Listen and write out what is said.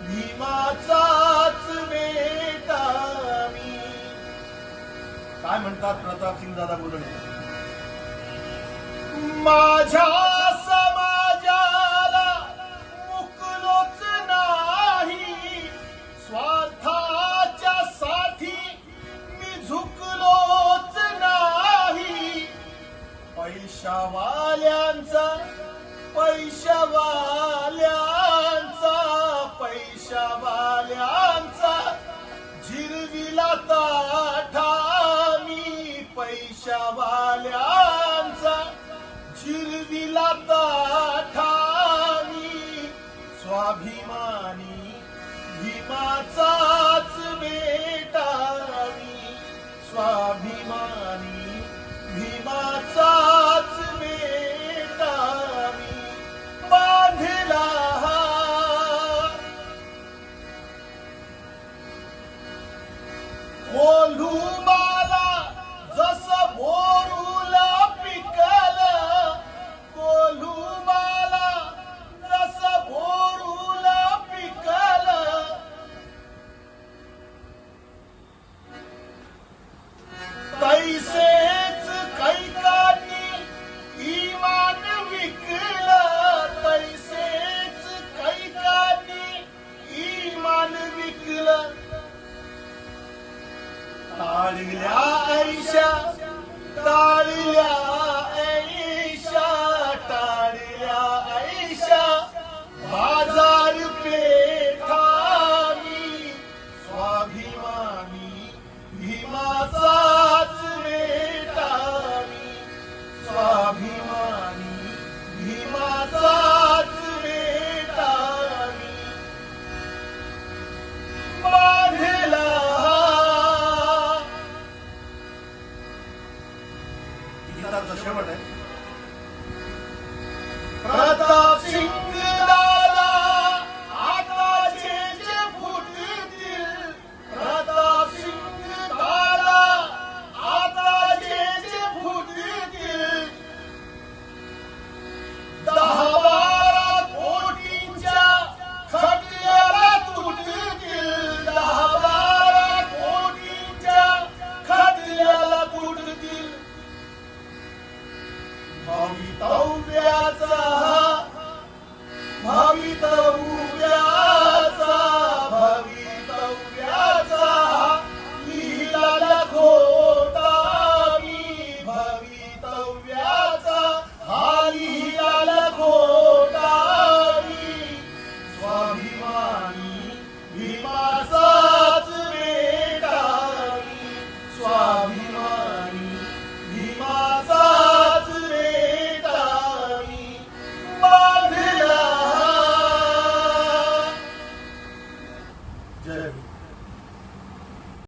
भीमाचाच बेटावी काय म्हणतात प्रताप सिंग दादा बोलणे माझ्या समाजाला मुकलोच नाही. स्वार्थाच्या साठी मी झुकलोच नाही. पैशावाल्यांचा पैशावाल्या पैशावाल्यांचा झिरविला ताठा मी पैशावाल्यांचा झिरविला ताठा मी स्वाभिमानी भीमाचा Oh, Lord. Tarla Aisha, Tarla गीताचा शेवट आहे. भवितव्याचा